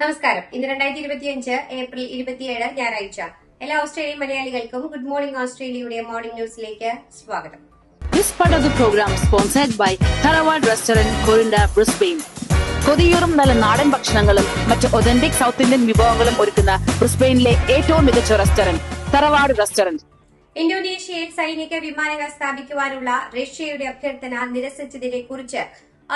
നമസ്കാരം. ഇന്ന് രണ്ടായിരത്തി ഇരുപത്തിയഞ്ച് ഏപ്രിൽ ഇരുപത്തിയേഴ് ഞായറാഴ്ച. എല്ലാ ഓസ്ട്രേലിയൻ മലയാളികൾക്കും ഗുഡ് മോർണിംഗ് ഓസ്ട്രേലിയയുടെ മോർണിംഗ് ന്യൂസിലേക്ക് സ്വാഗതം. This part of the program sponsored by Tharawad Restaurant, Corinda, Brisbane. കൊതിയൂറും നല്ല നാടൻ ഭക്ഷണങ്ങളും മറ്റ് ഒതന്റിക് സൗത്ത് ഇന്ത്യൻ വിഭവങ്ങളും ഒരുക്കുന്ന ബ്രിസ്ബെയിനിലെ ഏറ്റവും മികച്ച റെസ്റ്റോറന്റ് തറവാട് റെസ്റ്റോറന്റ് ഇന്തോനേഷ്യയിൽ സൈനിക വിമാനങ്ങൾ സ്ഥാപിക്കുവാനുള്ള റഷ്യയുടെ അഭ്യർത്ഥന നിരസിച്ചതിനെ കുറിച്ച്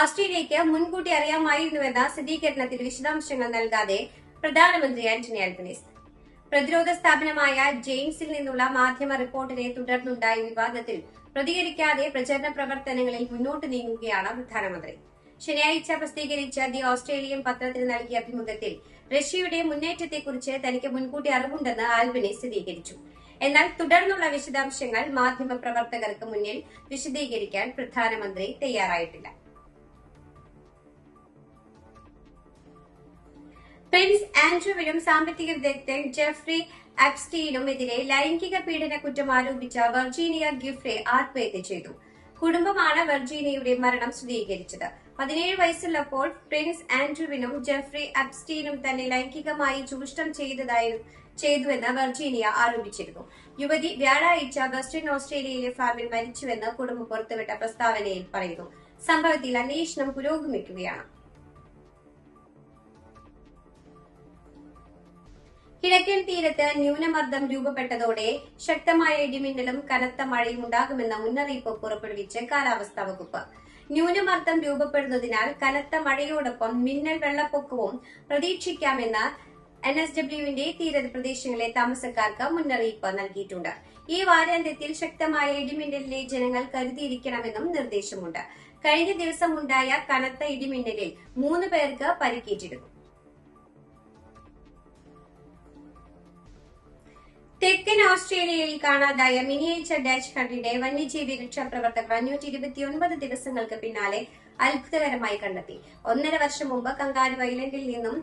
ഓസ്ട്രേലിയയ്ക്ക് മുൻകൂട്ടി അറിയാമായിരുന്നുവെന്ന സ്ഥിരീകരണത്തിൽ വിശദാംശങ്ങൾ നൽകാതെ പ്രധാനമന്ത്രി ആന്റണി ആൽബനീസ്. പ്രതിരോധ സ്ഥാപനമായ ജെയിംസിൽ നിന്നുള്ള മാധ്യമ റിപ്പോർട്ടിനെ തുടർന്നുണ്ടായ വിവാദത്തിൽ പ്രതികരിക്കാതെ പ്രചരണ പ്രവർത്തനങ്ങളിൽ മുന്നോട്ട് നീങ്ങുകയാണ് പ്രധാനമന്ത്രി. ശനിയാഴ്ച പ്രസിദ്ധീകരിച്ച ദി ഓസ്ട്രേലിയൻ പത്രത്തിൽ നൽകിയ അഭിമുഖത്തിൽ റഷ്യയുടെ മുന്നേറ്റത്തെക്കുറിച്ച് തനിക്ക് മുൻകൂട്ടി അറിവുണ്ടെന്ന് ആൽബനി സ്ഥിരീകരിച്ചു. എന്നാൽ തുടർന്നുള്ള വിശദാംശങ്ങൾ മാധ്യമ പ്രവർത്തകർക്ക് മുന്നിൽ വിശദീകരിക്കാൻ പ്രധാനമന്ത്രി തയ്യാറായിട്ടില്ല. പ്രിൻസ് ആൻഡ്രുവിലും സാമ്പത്തിക വിദഗ്ധൻ ജെഫ്രി അബ്സ്റ്റീനും എതിരെ ലൈംഗിക പീഡന കുറ്റം ആരോപിച്ച വെർജീനിയ ഗിഫ്രെ ആത്മഹത്യ ചെയ്തു. കുടുംബമാണ് വെർജീനിയയുടെ മരണം സ്ഥിരീകരിച്ചത്. പതിനേഴ് വയസ്സുള്ളപ്പോൾ പ്രിൻസ് ആൻഡ്രുവിനും ജെഫ്രി അബ്സ്റ്റീനും തന്നെ ലൈംഗികമായി ചൂഷണം ചെയ്തതായി ചെയ്തുവെന്ന് വെർജീനിയ ആരോപിച്ചിരുന്നു. യുവതി വ്യാഴാഴ്ച വെസ്റ്റേൺ ഓസ്ട്രേലിയയിലെ ഫാമിൽ മരിച്ചുവെന്ന് കുടുംബം പുറത്തുവിട്ട പ്രസ്താവനയിൽ പറയുന്നു. സംഭവത്തിൽ അന്വേഷണം പുരോഗമിക്കുകയാണ്. കിഴക്കൻ തീരത്ത് ന്യൂനമർദ്ദം രൂപപ്പെട്ടതോടെ ശക്തമായ ഇടിമിന്നലും കനത്ത മഴയും ഉണ്ടാകുമെന്ന മുന്നറിയിപ്പ് പുറപ്പെടുവിച്ച് കാലാവസ്ഥാ വകുപ്പ്. ന്യൂനമർദ്ദം രൂപപ്പെടുന്നതിനാൽ കനത്ത മഴയോടൊപ്പം മിന്നൽ വെള്ളപ്പൊക്കവും പ്രതീക്ഷിക്കാമെന്ന് എൻ എസ് ഡബ്ല്യുവിന്റെ തീരപ്രദേശങ്ങളിലെ താമസക്കാർക്ക് മുന്നറിയിപ്പ് നൽകിയിട്ടുണ്ട്. ഈ വാരാന്ത്യത്തിൽ ശക്തമായ ഇടിമിന്നലിലെ ജനങ്ങൾ കരുതിയിരിക്കണമെന്നും നിർദ്ദേശമുണ്ട്. കഴിഞ്ഞ ദിവസം ഉണ്ടായ കനത്ത ഇടിമിന്നലിൽ മൂന്ന് പേർക്ക് പരിക്കേറ്റിരുന്നു. തെക്കൻ ഓസ്ട്രേലിയയിൽ കാണാതായ മിനിയേച്ചർ ഡാച്ച് ഹണ്ടിനെ വന്യജീവി രക്ഷാപ്രവർത്തകർ അഞ്ഞൂറ്റി ഇരുപത്തിയൊൻപത് ദിവസങ്ങൾക്ക് പിന്നാലെ അത്ഭുതകരമായി കണ്ടെത്തി. ഒന്നര വർഷം മുമ്പ് കങ്കാരു ഐലൻഡിൽ നിന്നും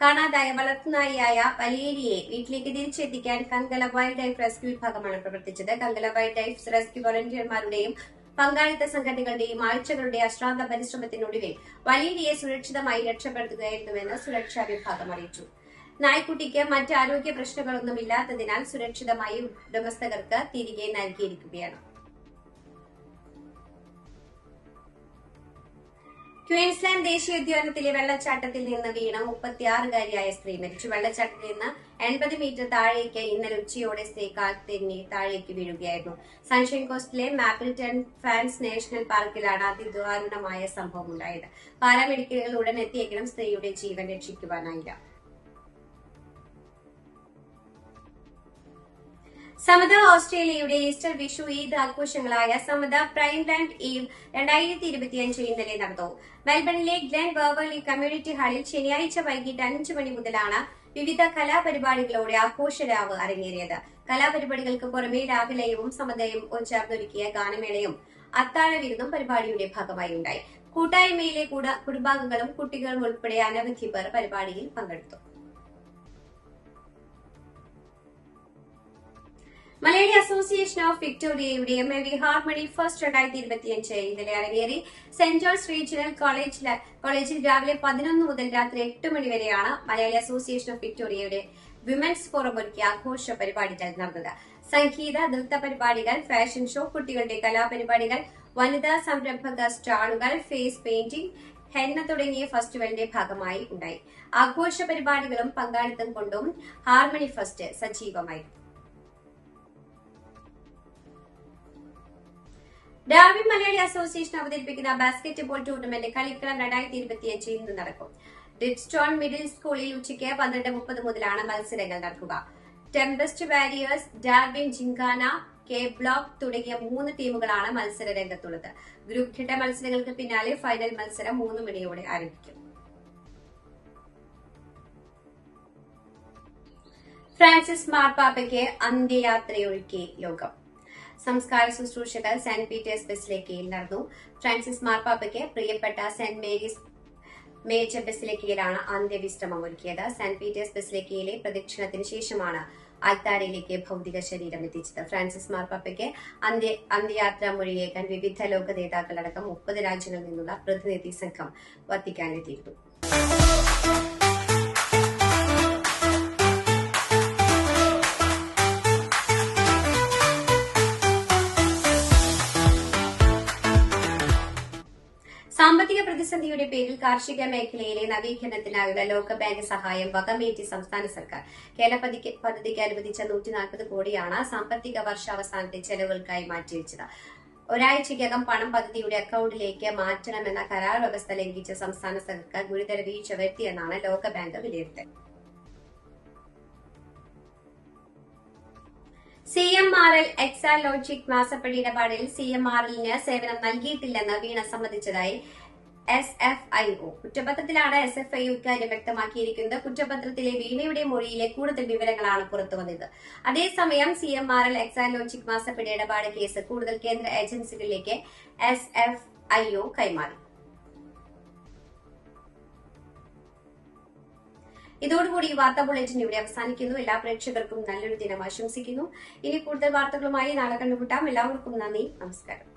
കാണാതായ വളർത്തുനായിയായ വലേരിയെ വീട്ടിലേക്ക് തിരിച്ചെത്തിക്കാൻ കങ്കല വൈൽഡ് ലൈഫ് റെസ്ക്യൂ വിഭാഗമാണ് പ്രവർത്തിച്ചത്. കങ്കല വൈൽഡ് ലൈഫ് റെസ്ക്യൂ വോളണ്ടിയർമാരുടെയും പങ്കാളിത്ത സംഘടനകളുടെയും ആഴ്ചകളുടെ അശ്രാന്ത പരിശ്രമത്തിനൊടുവിൽ വലേരിയെ സുരക്ഷിതമായി രക്ഷപ്പെടുത്തുകയായിരുന്നുവെന്ന് സുരക്ഷാ വിഭാഗം അറിയിച്ചു. നായ്ക്കുട്ടിക്ക് മറ്റ് ആരോഗ്യ പ്രശ്നങ്ങളൊന്നും ഇല്ലാത്തതിനാൽ സുരക്ഷിതമായി ഉടമസ്ഥകർക്ക് തിരികെ നൽകിയിരിക്കുകയാണ്. ക്വീൻസ്ലാൻഡ് ദേശീയോദ്യാനത്തിലെ വെള്ളച്ചാട്ടത്തിൽ നിന്ന് വീണ മുപ്പത്തിയാറുകാരിയായ സ്ത്രീ മരിച്ചു. വെള്ളച്ചാട്ടത്തിൽ നിന്ന് എൺപത് മീറ്റർ താഴേക്ക് ഇന്നലെ ഉച്ചയോടെ സ്ത്രീ തെന്നി താഴേക്ക് വീഴുകയായിരുന്നു. സൺഷൈൻ കോസ്റ്റിലെ മാപ്പിൾട്ടൺ ഫാൻസ് നാഷണൽ പാർക്കിലാണ് അതിദാരുണമായ സംഭവം ഉണ്ടായത്. പാരാമെഡിക്കലുകൾ ഉടൻ എത്തിയെങ്കിലും സ്ത്രീയുടെ ജീവൻ രക്ഷിക്കുവാനായില്ല. സമത ഓസ്ട്രേലിയയുടെ ഈസ്റ്റർ വിഷു ഈദ് ആഘോഷങ്ങളായ സമത പ്രൈം ലാൻഡ് ഈവ് രണ്ടായിരത്തി ഇരുപത്തിയഞ്ച് ഇന്നലെ നടന്നു. മെൽബണിലെ ഗ്ലെൻ വേർവർലി കമ്മ്യൂണിറ്റി ഹാളിൽ ശനിയാഴ്ച വൈകിട്ട് അഞ്ചു മണി മുതലാണ് വിവിധ കലാപരിപാടികളോടെ ആഘോഷരാവ് അരങ്ങേറിയത്. കലാപരിപാടികൾക്ക് പുറമെ രാവിലെയും സമതയും ചേർന്നൊരുക്കിയ ഗാനമേളയും അത്താഴ വിരുന്നും പരിപാടിയുടെ ഭാഗമായി ഉണ്ടായി. കൂട്ടായ്മയിലെ കൂട- കുടുംബാംഗങ്ങളും കുട്ടികളും ഉൾപ്പെടെ അനവധി പേർ പരിപാടിയിൽ പങ്കെടുത്തു. Malayali association of വിക്ടോറിയയുടെ M A V harmony fest രണ്ടായിരത്തി ഇരുപത്തിയഞ്ച് ഇന്നലെ അരങ്ങേറി സെന്റ് ജോൺസ് റീജിയണൽ കോളേജിൽ കോളേജിൽ രാവിലെ പതിനൊന്ന് മുതൽ രാത്രി എട്ട് മണി വരെയാണ് മലയാളി അസോസിയേഷൻ ഓഫ് വിക്ടോറിയയുടെ വിമൻസ് ഫോറം ഒരുക്കിയ ആഘോഷ പരിപാടികൾ നടന്നത്. സംഗീത നൃത്ത പരിപാടികൾ ഫാഷൻ ഷോ കുട്ടികളുടെ കലാപരിപാടികൾ വനിതാ സംരംഭക സ്റ്റാളുകൾ ഫേസ് പെയിന്റിംഗ് ഹെന്ന തുടങ്ങിയ ഫെസ്റ്റിവലിന്റെ ഭാഗമായി ഉണ്ടായി. ആഘോഷ പരിപാടികളും പങ്കാളിത്തം കൊണ്ടും ഹാർമണി ഫെസ്റ്റ് സജീവമായി ഡാർവിൻ മലയാളി അസോസിയേഷൻ അവതരിപ്പിക്കുന്ന ബാസ്കറ്റ് ബോൾ ടൂർണമെന്റ് കളിക്കളം രണ്ടായിരത്തി ഇരുപത്തിയഞ്ച് ഇന്ന് നടക്കും. ഡിഡ്സ്റ്റോൺ മിഡിൽ സ്കൂളിൽ ഉച്ചയ്ക്ക് പന്ത്രണ്ട് മുപ്പത് മുതലാണ് മത്സരങ്ങൾ നടക്കുക. ടെമ്പസ്റ്റ് വാരിയേഴ്സ് ഡാർവിൻ ജിങ്കാന കെ ബ്ലോക്ക് തുടങ്ങിയ മൂന്ന് ടീമുകളാണ് മത്സര രംഗത്തുള്ളത്. ഗ്രൂപ്പ് ഘട്ട മത്സരങ്ങൾക്ക് പിന്നാലെ ഫൈനൽ മത്സരം മൂന്ന് മണിയോടെ ആരംഭിക്കും. ഫ്രാൻസിസ് മാർപ്പാപ്പയ്ക്ക് അന്ത്യയാത്രയൊരുക്കി ലോകം സംസ്കാര ശുശ്രൂഷകൾ സെന്റ് പീറ്റേഴ്സ് ബസിലിക്കയിൽ നടന്നു. ഫ്രാൻസിസ് മാർപ്പാപ്പയ്ക്ക് പ്രിയപ്പെട്ട സെന്റ് മേരീസ് മേജർ ബസിലേക്കയിലാണ് അന്ത്യവിശ്രമം ഒരുക്കിയത്. സെന്റ് പീറ്റേഴ്സ് ബസിലേക്കയിലെ പ്രദക്ഷിണത്തിന് ശേഷമാണ് അൽത്താരയിലേക്ക് ഭൗതിക ശരീരം എത്തിച്ചത്. ഫ്രാൻസിസ് മാർപ്പാപ്പയ്ക്ക് അന്ത്യ അന്ത്യയാത്ര മൊഴിയേക്കാൻ വിവിധ ലോക നേതാക്കളടക്കം മുപ്പത് രാജ്യങ്ങളിൽ നിന്നുള്ള പ്രതിനിധി സംഘം വത്തിക്കാനെത്തിയിരുന്നു. പ്രതിസന്ധിയുടെ പേരിൽ കാർഷിക മേഖലയിലെ നവീകരണത്തിനായുള്ള ലോകബാങ്ക് സഹായം വകമേറ്റി സംസ്ഥാന സർക്കാർ. കേരള പദ്ധതിക്ക് അനുവദിച്ച നൂറ്റി നാൽപ്പത് കോടിയാണ് സാമ്പത്തിക വർഷാവസാനത്തെ ചെലവുകൾക്കായി മാറ്റിവെച്ചത്. ഒരാഴ്ചയ്ക്കകം പണം പദ്ധതിയുടെ അക്കൌണ്ടിലേക്ക് മാറ്റണമെന്ന കരാർ വ്യവസ്ഥ ലംഘിച്ച സംസ്ഥാന സർക്കാർ ഗുരുതര വീഴ്ച വരുത്തിയെന്നാണ് ലോകബാങ്ക് വിലയിരുത്തൽ. C M R L Exalogic മാസപ്പടി ഇടപാടിൽ സി എം ആർ എല്ലിന് സേവനം നൽകിയിട്ടില്ലെന്ന് വീണ സമ്മതിച്ചതായി എസ് എഫ് ഐ ഒ കുറ്റപത്രത്തിലാണ് എസ് എഫ് ഐ ഒ ഇക്കാര്യം വ്യക്തമാക്കിയിരിക്കുന്നത്. കുറ്റപത്രത്തിലെ വീണയുടെ മൊഴിയിലെ കൂടുതൽ വിവരങ്ങളാണ് പുറത്തു പുറത്തുവന്നത് അതേസമയം C M R L Exalogic മാസപ്പടി ഇടപാട് കേസ് കൂടുതൽ കേന്ദ്ര ഏജൻസികളിലേക്ക് എസ് എഫ് ഐ ഒ കൈമാറി. ഇതോടുകൂടി ഈ വാർത്താ ബുള്ളറ്റിൻ ഇവിടെ അവസാനിക്കുന്നു. എല്ലാ പ്രേക്ഷകർക്കും നല്ലൊരു ദിനം ആശംസിക്കുന്നു. ഇനി കൂടുതൽ വാർത്തകളുമായി നാളെ കണ്ടുമുട്ടാം. എല്ലാവർക്കും നന്ദി. നമസ്കാരം.